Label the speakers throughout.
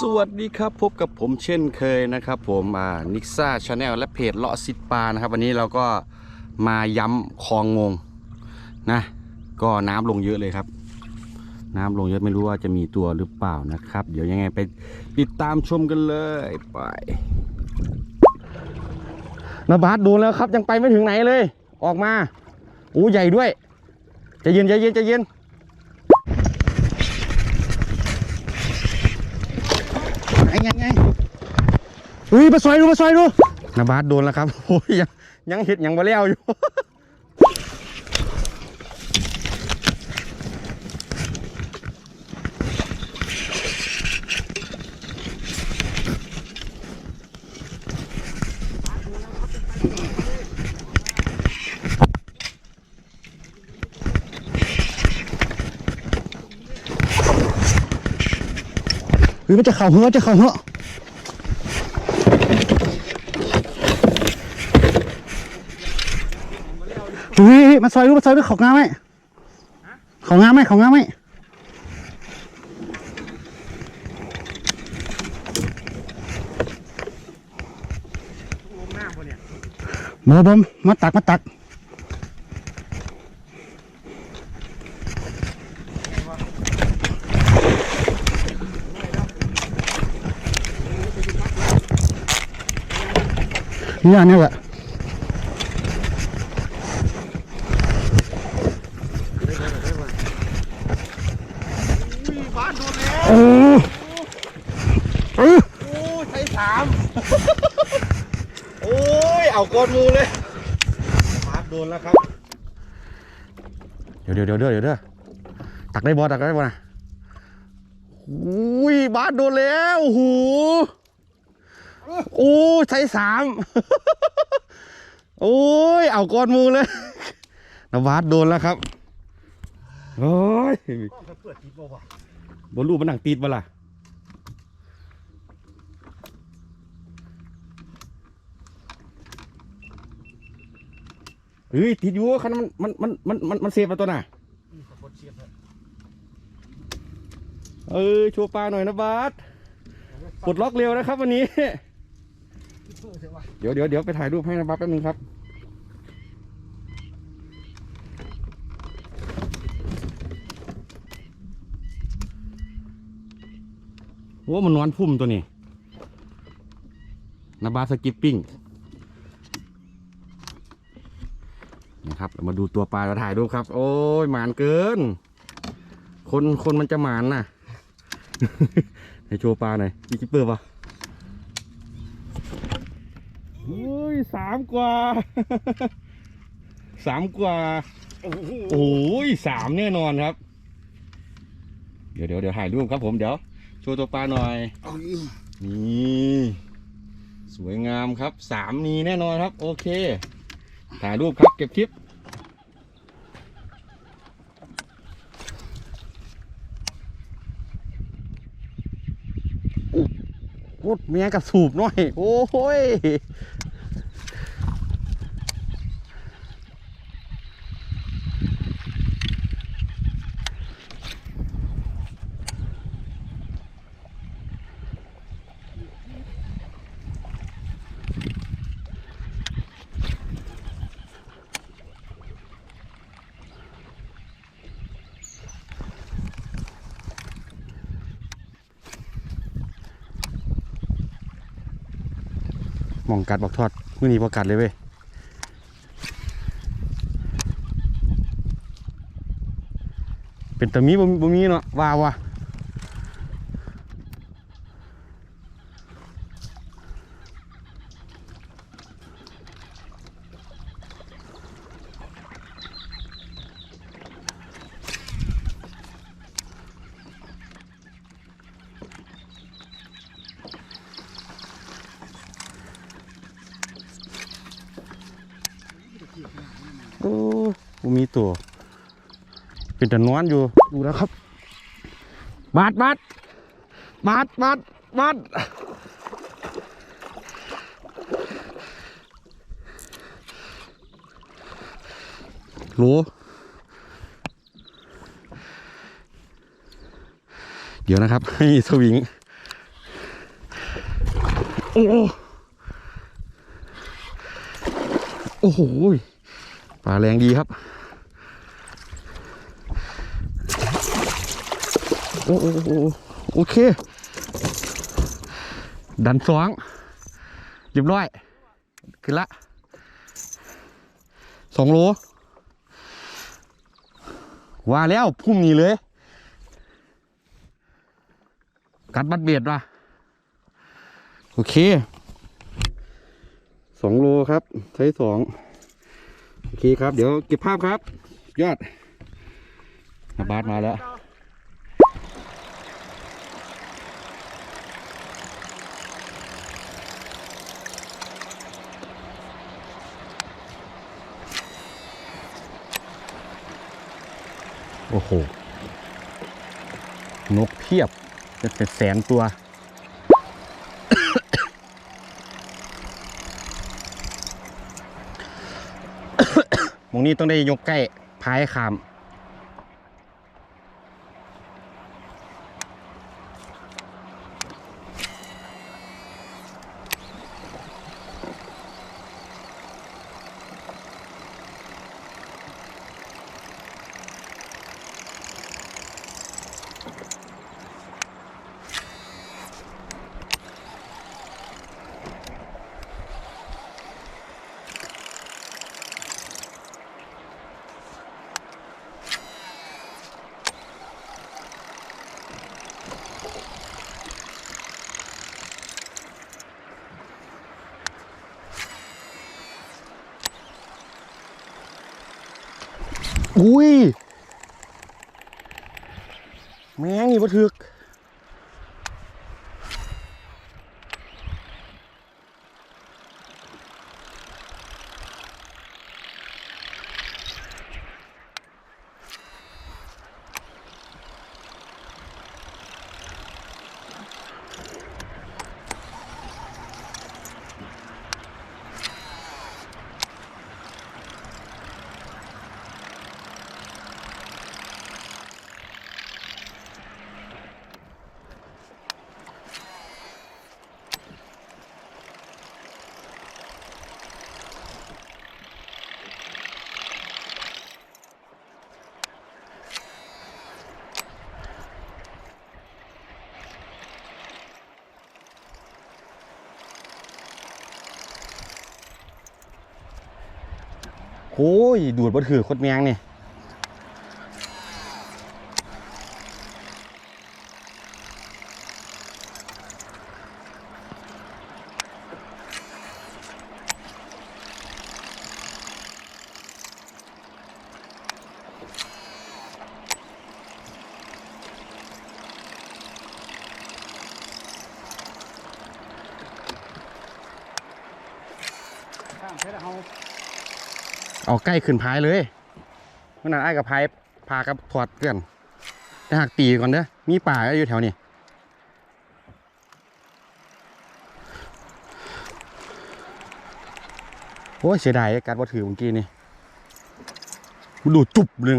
Speaker 1: สวัสดีครับพบกับผมเช่นเคยนะครับผมอ่านิกซ่าชาแนลและเพจเลาะซิดปลานะครับ วันนี้เราก็มาย้ำคลองงงนะ ก็น้ำลงเยอะเลยครับ น้ำลงเยอะไม่รู้ว่าจะมีตัวหรือเปล่านะครับ เดี๋ยวยังไงไปติดตามชมกันเลยไปนาบาสโดนแล้วครับยังไปไม่ถึงไหนเลย ออกมาโอ้ใหญ่ด้วยใจเย็นใจเย็นใจเย็น ไงไงไง เฮ้ยมาซอยดูมาซอยดูนาบาสโดนแล้วครับโอ้ยยังยังเห็ดยังบ่แล้วอยู่เฮ้ยมันจะเข่าเหอะจะเข่าเหอะ เฮ้ยมาซอยดูมาซอยดูเขางามไหมเขางามไหมเขางามไหมบอบมมาตักมาตักนี่อันนี้แหละโอ้เออ
Speaker 2: โอ้ใช้สาม โอ้ ยเอาก้อนมูเลยพาดโดนแล้วครับ
Speaker 1: เดี๋ยวเดี๋ยวเดี๋ยวเดี๋ยวเดี๋ยวเดี๋ยวตักได้บอตักได้บอนะอุ้ยบาสโดนแล้วโอ้โหโอ้ยใช้สามโอ้ยเอาก้อนมูเลยนบาสโดนแล้วครับโอ้ย
Speaker 2: ก็จะเปิดทิปบ่าวะ
Speaker 1: บนรูปมันหนังตีดบ่ล่ะ เฮ้ยติดอยู่คันมันมันมันมันมันมันเซฟมาตัวน่ะ
Speaker 2: นี่ขบวนเชียบเลย
Speaker 1: เออโชว์ปลาหน่อยนะบาสปลดล็อกเร็วนะครับ วันนี้ เดี๋ยวเดี๋ยวเดี๋ยวไปถ่ายรูปให้นะบาสแป๊บนึงครับโอ้มันนอนพุ่มตัวนี้นะบาสสกิปปิ้ง นะครับเรามาดูตัวปลาเราถ่ายรูปครับ โอ้ยหมานเกิน คนคนมันจะหมานน่ะให้โชว์ปลาหน่อยมีคิปเปอร์ปะโอ้ยสามกว่าสามกว่า
Speaker 2: โอ้โห
Speaker 1: โอ้ยสามแน่นอนครับ เดี๋ยวเดี๋ยวเดี๋ยวถ่ายรูปครับผมเดี๋ยวโชว์ตัวปลาหน่อย
Speaker 2: เอาอีก
Speaker 1: นี่สวยงามครับสามมีแน่นอนครับ โอเค ถ่ายรูปครับเก็บคลิปโอ้เมียกับสูบหน่อย โอ้โหย มองกัดบอกทอดมื่อนี้บอกกัดเลยเว้ยเป็นตะมีบ่มีเนาะว่าว่ะ โอ้มีตัว เป็นแต่นอนอยู่ ดูแล้วครับ บาดบาดบาดบาดบาดโหลเดี๋ยวนะครับ ให้สวิง โอ้โหโอ้โหปลาแรงดีครับ โอ้โหโอ้โอเค ดันสองเรียบร้อย ขึ้นละสองโลว่าแล้วพุ่มนี้เลย กัดบัดเบียดว่ะโอเค สองโลครับ ใช้สองโอเคครับ เดี๋ยวเก็บภาพครับ ยอดนาบาสมาแล้ว โอ้โห นกเพียบจะเป็นแสนตัว หมองนี้ต้องได้ยกใกล้พายขาม อุ้ย แมงอีกบ่ถึก โอ้ย ดูดบดถือโคตรแมงนี่
Speaker 2: ยางเพชรเอา
Speaker 1: เอาใกล้ขึ้นพายเลยเมื่อนั้นไอ้กับพายพากับถอดเกลื่อนแต่หักตีก่อนเด้อมีป่าอยู่แถวนี้โอ้ยเสียดายการว่าถือเมื่อกี้นี่มันดูจุบหนึ่ง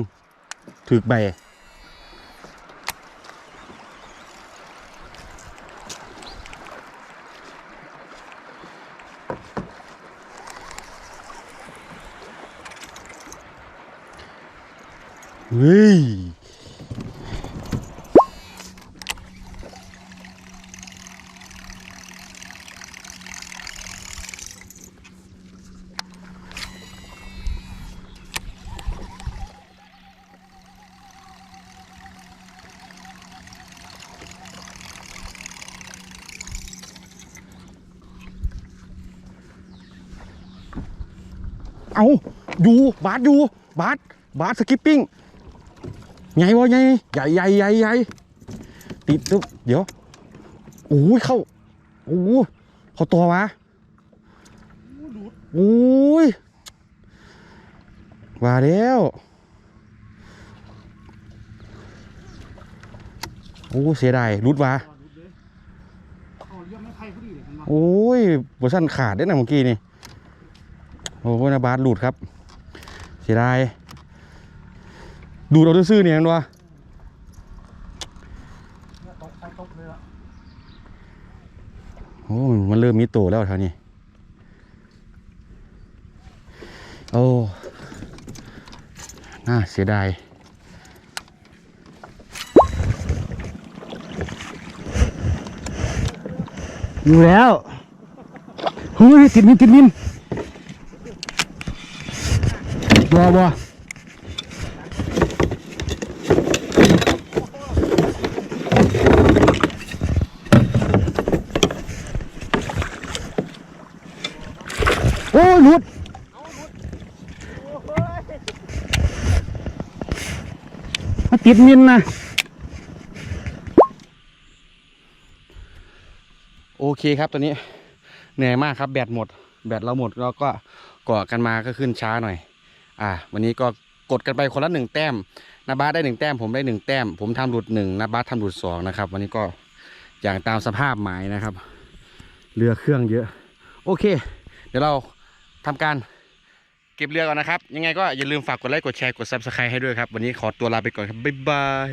Speaker 1: ถือใบ เฮ้ยเอาอยู่บาสอยู่บาสบาสสกิปปิ้ง ใหญ่วะใหญ่ใหญ่ใหญ่ใหญ่ใหญ่ติดตุ๊บเดี๋ยวโอ้ยเข้าโอ้ยเขาตัววะโอ้ยว่าแล้วโอ้เสียดายรุดวะ
Speaker 2: เอาเรื่อลยกันมา
Speaker 1: โอ้ยบสั้นขาดได้นะเมื่อกี้นี่โอ้ยนะบาสหลุดครับ เสียดาย ดูเอาซื่อเนี่ยนะ
Speaker 2: ตกไปตกเลยอะ
Speaker 1: โอ้มันเริ่มมีโตแล้วแถวนี้โอ้น่าเสียดาย
Speaker 3: อยู่แล้วเฮ้ยติดมินติดมินบัวบัว โอ้หลุดมาติดมินนะ
Speaker 1: โอเคครับตอนนี้ เหนื่อยมากครับแบตหมด แบตเราหมดแล้วก็ก่อกันมาก็ขึ้นช้าหน่อย อ่า วันนี้ก็กดกันไปคนละหนึ่งแต้มนาบาสได้หนึ่งแต้มผมได้หนึ่งแต้ม ผมทำหลุดหนึ่งนาบาสทำหลุดสองนะครับ วันนี้ก็อย่างตามสภาพหมายนะครับ เรือเครื่องเยอะ โอเค เดี๋ยวเรา ทำการเก็บเรือก่อนนะครับ ยังไงก็อย่าลืมฝากกดไลค์กดแชร์กด subscribe ให้ด้วยครับ วันนี้ขอตัวลาไปก่อนครับ บ๊ายบาย